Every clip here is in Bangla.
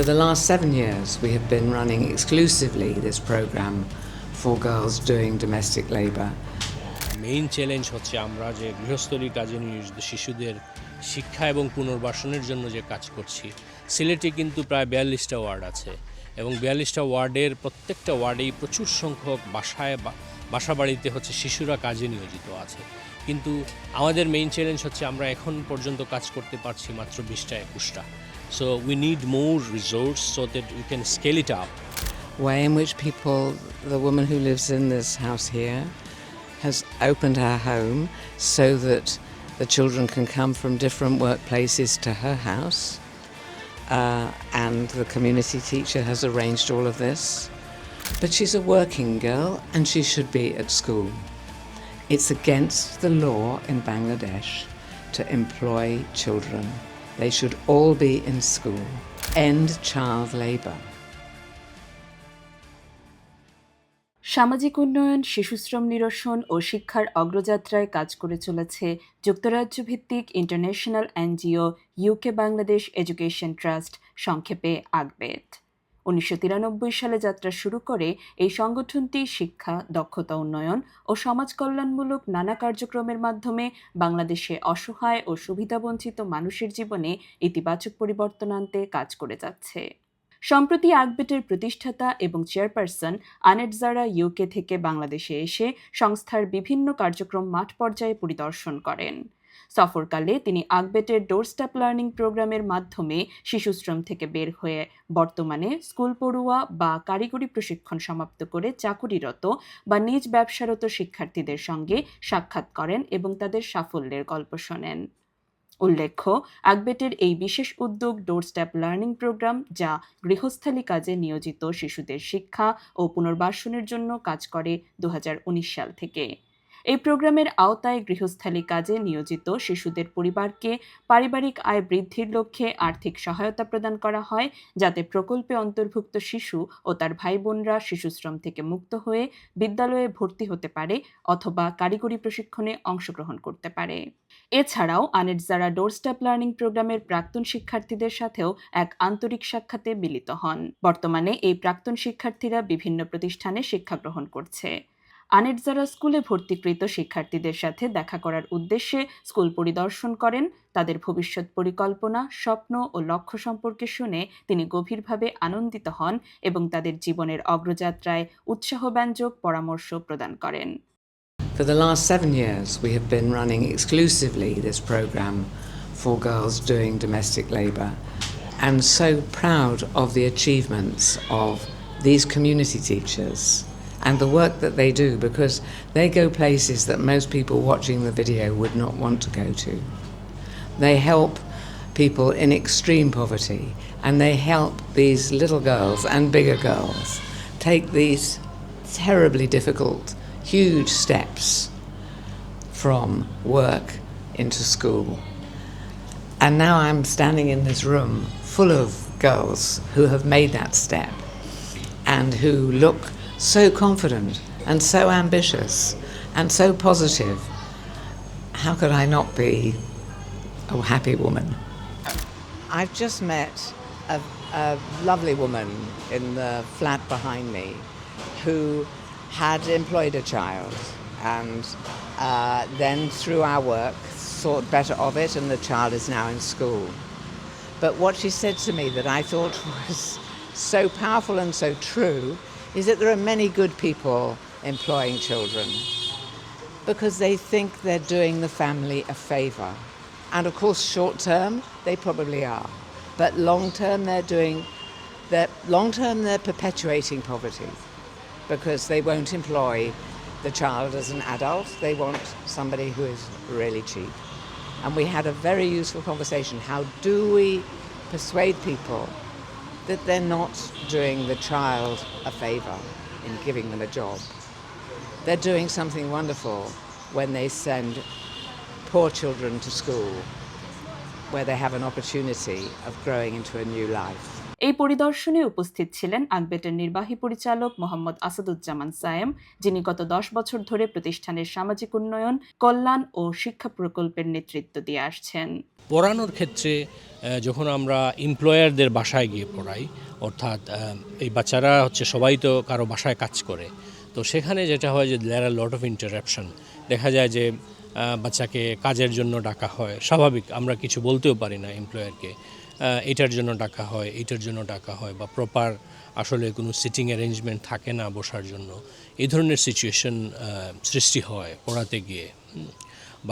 For the last seven years, we have been running exclusively this program for girls doing domestic labour. Main challenge হচ্ছে আমরা যে গৃহস্থলী কাজে নিয়োজিত শিশুদের শিক্ষা এবং পুনর্বাসনের জন্য যে কাজ করছি সিলেটে কিন্তু প্রায় বিয়াল্লিশটা ওয়ার্ড আছে এবং বিয়াল্লিশটা ওয়ার্ডের প্রত্যেকটা ওয়ার্ডেই প্রচুর সংখ্যক বাসায় বাসা বাড়িতে হচ্ছে শিশুরা কাজে নিয়োজিত আছে কিন্তু আমাদের মেইন চ্যালেঞ্জ হচ্ছে আমরা এখন পর্যন্ত কাজ করতে পারছি মাত্র বিশটা একুশটা So we need more resources so that we can scale it up. Way in which people, the woman who lives in this house here, has opened her home so that the children can come from different workplaces to her house. Uh, and the community teacher has arranged all of this. But she's a working girl and she should be at school. It's against the law in Bangladesh to employ children. They should all be in school. End child labour. সামাজিক উন্নয়ন শিশুশ্রম নিরসন ও শিক্ষার অগ্রযাত্রায় কাজ করে চলেছে যুক্তরাজ্য ভিত্তিক international NGO UK Bangladesh education trust সংক্ষেপে আগবেদ উনিশশো তিরানব্বই সালে যাত্রা শুরু করে এই সংগঠনটি শিক্ষা, দক্ষতা উন্নয়ন ও সমাজ কল্যাণমূলক নানা কার্যক্রমের মাধ্যমে বাংলাদেশে অসহায় ও সুবিধাবঞ্চিত মানুষের জীবনে ইতিবাচক পরিবর্তন আনতে কাজ করে যাচ্ছে। সম্প্রতি আকবেটের প্রতিষ্ঠাতা এবং চেয়ারপারসন আনেটজারা ইউকে থেকে বাংলাদেশে এসে সংস্থার বিভিন্ন কার্যক্রম মাঠ পর্যায়ে পরিদর্শন করেন। সফরকালে তিনি আকবেটের ডোরস্টাপ লার্নিং প্রোগ্রামের মাধ্যমে শিশুশ্রম থেকে বের হয়ে বর্তমানে স্কুল পড়ুয়া বা কারিগরি প্রশিক্ষণ সমাপ্ত করে চাকুরিরত বা নিজ ব্যবসারত শিক্ষার্থীদের সঙ্গে সাক্ষাৎ করেন এবং তাদের সাফল্যের গল্প শোনেন। উল্লেখ্য আকবেটের এই বিশেষ উদ্যোগ ডোরস্টেপ লার্নিং প্রোগ্রাম যা গৃহস্থালী কাজে নিয়োজিত শিশুদের শিক্ষা ও পুনর্বাসনের জন্য কাজ করে দু হাজার উনিশ সাল থেকে। এই প্রোগ্রামের আওতায় গৃহস্থালী কাজে নিয়োজিত শিশুদের পরিবারকে পারিবারিক আয় বৃদ্ধির লক্ষ্যে আর্থিক সহায়তা প্রদান করা হয়, যাতে প্রকল্পে অন্তর্ভুক্ত শিশু ও তার ভাই বোনরা শিশুশ্রম থেকে মুক্ত হয়ে বিদ্যালয়ে ভর্তি হতে পারে অথবা কারিগরি প্রশিক্ষণে অংশগ্রহণ করতে পারে। এছাড়াও আনেট যারা ডোরস্টেপ লার্নিং প্রোগ্রামের প্রাক্তন শিক্ষার্থীদের সাথেও এক আন্তরিক সাক্ষাতে মিলিত হন। বর্তমানে এই প্রাক্তন শিক্ষার্থীরা বিভিন্ন প্রতিষ্ঠানে শিক্ষা গ্রহণ করছে। আনেট যারা স্কুলে ভর্তিকৃত শিক্ষার্থীদের সাথে দেখা করার উদ্দেশ্যে স্কুল পরিদর্শন করেন তাদের ভবিষ্যৎ পরিকল্পনা স্বপ্ন ও লক্ষ্য সম্পর্কে শুনে তিনি গভীরভাবে আনন্দিত হন এবং তাদের জীবনের অগ্রযাত্রায় উৎসাহব্যঞ্জক পরামর্শ প্রদান করেন For the last seven years, we have been running exclusively this program for girls doing domestic labour, and so proud of the achievements of these community teachers and the work that they do because they go places that most people watching the video would not want to go to. They help people in extreme poverty and they help these little girls and bigger girls take these terribly difficult, huge steps from work into school. And now I'm standing in this room full of girls who have made that step and who look so confident and so ambitious and so positive. How could I not be a happy woman? I've just met a, a lovely woman in the flat behind me who had employed a child and uh, then through our work thought better of it and the child is now in school. But what she said to me that I thought was so powerful and so true is that there are many good people employing children because they think they're doing the family a favour. And of course, short term, they probably are. But long term, they're doing, they're, long term, they're perpetuating poverty because they won't employ the child as an adult. They want somebody who is really cheap. And we had a very useful conversation. How do we persuade people that they're not doing the child a favour in giving them a job? They're doing something wonderful when they send poor children to school where they have an opportunity of growing into a new life. এই পরিদর্শনে উপস্থিত ছিলেন আকবেটের নির্বাহী পরিচালক মোহাম্মদ আসাদুজ্জামান সায়েম, যিনি গত দশ বছর ধরে প্রতিষ্ঠানের সামাজিক উন্নয়ন, কল্যাণ ও শিক্ষা প্রকল্পের নেতৃত্ব দিয়ে আসছেন। পড়ানোর ক্ষেত্রে যখন আমরা এমপ্লয়ারদের বাসায় গিয়ে পড়াই, অর্থাৎ এই বাচ্চারা হচ্ছে সবাই তো কারও বাসায় কাজ করে, তো সেখানে যেটা হয় যে there are lot of interruption দেখা যায় যে বাচ্চাকে কাজের জন্য ডাকা হয়, স্বাভাবিক, আমরা কিছু বলতেও পারি না এমপ্লয়ারকে এটার জন্য ডাকা হয়, এটার জন্য ডাকা হয় বা প্রপার আসলে কোনো সিটিং অ্যারেঞ্জমেন্ট থাকে না বসার জন্য। এই ধরনের সিচুয়েশন সৃষ্টি হয় পড়াতে গিয়ে।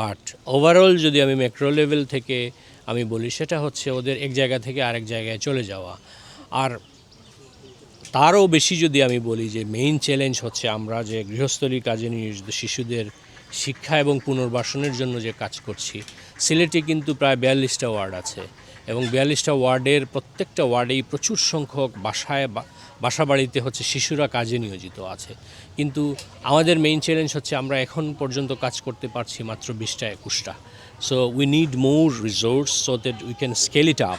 বাট ওভারঅল যদি আমি ম্যাক্রো লেভেল থেকে আমি বলি, সেটা হচ্ছে ওদের এক জায়গা থেকে আরেক জায়গায় চলে যাওয়া। আর তারও বেশি যদি আমি বলি যে মেইন চ্যালেঞ্জ হচ্ছে আমরা যে গৃহস্থলী কাজে নিয়োজিত শিশুদের শিক্ষা এবং পুনর্বাসনের জন্য যে কাজ করছি, সিলেটে কিন্তু প্রায় বিয়াল্লিশটা ওয়ার্ড আছে। এবং বিয়াল্লিশটা ওয়ার্ডের প্রত্যেকটা ওয়ার্ডেই প্রচুর সংখ্যক বাসায় বা- বাসা বাড়িতে হচ্ছে শিশুরা কাজে নিয়োজিত আছে। কিন্তু আমাদের মেইন চ্যালেঞ্জ হচ্ছে আমরা এখন পর্যন্ত কাজ করতে পারছি মাত্র বিশটা, একুশটা। So we need more resource so that we can scale it up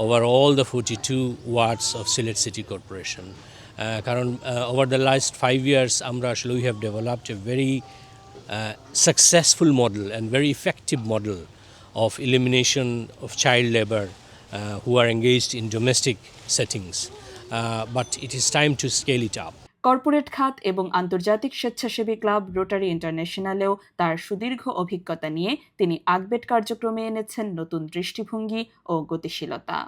over all the forty two wards of Sylhet city corporation কারণ over the last five years আমরা আসলে we have developed a very successful model and and effective model of elimination of child labor uh, who are engaged in domestic settings. Uh, but it is time to scale it up. Corporate খাত এবং আন্তর্জাতিক স্বেচ্ছাসেবী ক্লাব রোটারি ইন্টারন্যাশনালেও তার সুদীর্ঘ অভিজ্ঞতা নিয়ে তিনি আগবেট কার্যক্রমে এনেছেন নতুন দৃষ্টিভঙ্গি ও গতিশীলতা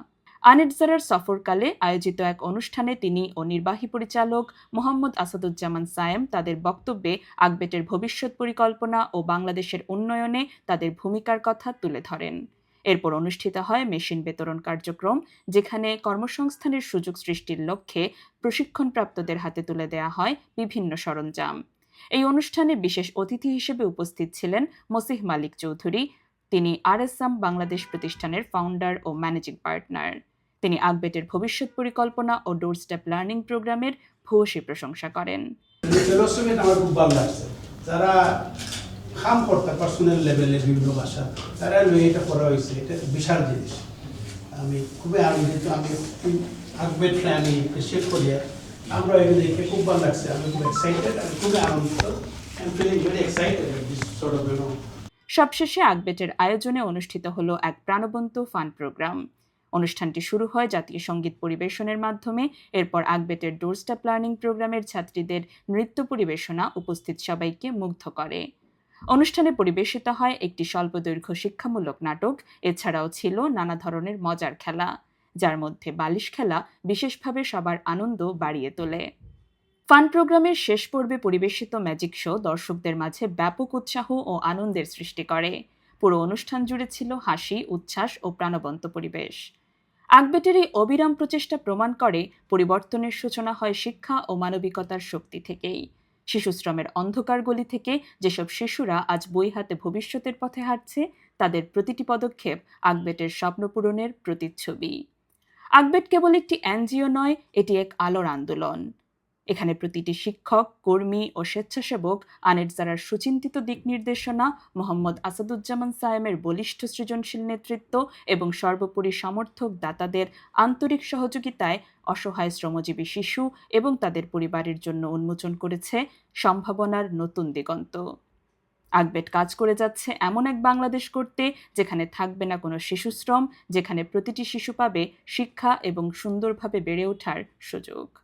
আনেটজারার সফরকালে আয়োজিত এক অনুষ্ঠানে তিনি ও নির্বাহী পরিচালক মোহাম্মদ আসাদুজ্জামান সায়েম তাদের বক্তব্যে আকবেটের ভবিষ্যৎ পরিকল্পনা ও বাংলাদেশের উন্নয়নে তাদের ভূমিকার কথা তুলে ধরেন। এরপর অনুষ্ঠিত হয় মেশিন বিতরণ কার্যক্রম, যেখানে কর্মসংস্থানের সুযোগ সৃষ্টির লক্ষ্যে প্রশিক্ষণপ্রাপ্তদের হাতে তুলে দেওয়া হয় বিভিন্ন সরঞ্জাম। এই অনুষ্ঠানে বিশেষ অতিথি হিসেবে উপস্থিত ছিলেন মসিহ মালিক চৌধুরী, তিনি আরএসএম বাংলাদেশ প্রতিষ্ঠানের ফাউন্ডার ও ম্যানেজিং পার্টনার তিনি আকবেটের ভবিষ্যৎ পরিকল্পনা ও ডোর স্টেপ লার্নিং প্রোগ্রামের ভূয়সী প্রশংসা করেন। আমার খুব ভালো লাগছে। যারা কাম করতে পার্সোনাল লেভেলে বিভিন্ন ভাষা তারা এটা করা হয়েছে। এটা বিশাল জিনিস। আমি খুবই আনন্দিত। আমি আমি আমরা এগুলো দেখে খুব ভালো লাগছে। আমি খুব এক্সাইটেড আমি খুবই আনন্দিত। I feeling very excited this sort of you সবশেষে আকবেটের আয়োজনে অনুষ্ঠিত হলো এক প্রাণবন্ত ফান প্রোগ্রাম অনুষ্ঠানটি শুরু হয় জাতীয় সংগীত পরিবেশনের মাধ্যমে। এরপর আগবেতের ডোরস্টাপ লার্নিং প্রোগ্রামের ছাত্রীদের নৃত্য পরিবেশনা উপস্থিত সবাইকে মুগ্ধ করে। অনুষ্ঠানে পরিবেশিত হয় একটি স্বল্পদৈর্ঘ্য শিক্ষামূলক নাটক, এছাড়াও ছিল নানা ধরনের মজার খেলা, যার মধ্যে বালিশ খেলা বিশেষভাবে সবার আনন্দ বাড়িয়ে তোলে। ফান প্রোগ্রামের শেষ পর্বে পরিবেশিত ম্যাজিক শো দর্শকদের মাঝে ব্যাপক উৎসাহ ও আনন্দের সৃষ্টি করে। পুরো অনুষ্ঠান জুড়ে ছিল হাসি, উচ্ছ্বাস ও প্রাণবন্ত পরিবেশ। আকবেটের এই অবিরাম প্রচেষ্টা প্রমাণ করে পরিবর্তনের সূচনা হয় শিক্ষা ও মানবিকতার শক্তি থেকেই। শিশুশ্রমের অন্ধকার গলি থেকে যেসব শিশুরা আজ বই হাতে ভবিষ্যতের পথে হাঁটছে, তাদের প্রতিটি পদক্ষেপ আকবেটের স্বপ্নপূরণের প্রতিচ্ছবি। আকবেট কেবল একটি এনজিও নয়, এটি এক আলোর আন্দোলন। এখানে প্রতিটি শিক্ষক, কর্মী ও স্বেচ্ছাসেবক আনেটজারার সুচিন্তিত দিক নির্দেশনা, মোহাম্মদ আসাদুজ্জামান সায়েমের বলিষ্ঠ সৃজনশীল নেতৃত্ব এবং সর্বোপরি সমর্থক দাতাদের আন্তরিক সহযোগিতায় অসহায় শ্রমজীবী শিশু এবং তাদের পরিবারের জন্য উন্মোচন করেছে সম্ভাবনার নতুন দিগন্ত। আকবেট কাজ করে যাচ্ছে এমন এক বাংলাদেশ করতে যেখানে থাকবে না কোনো শিশুশ্রম যেখানে প্রতিটি শিশু পাবে শিক্ষা এবং সুন্দরভাবে বেড়ে ওঠার সুযোগ।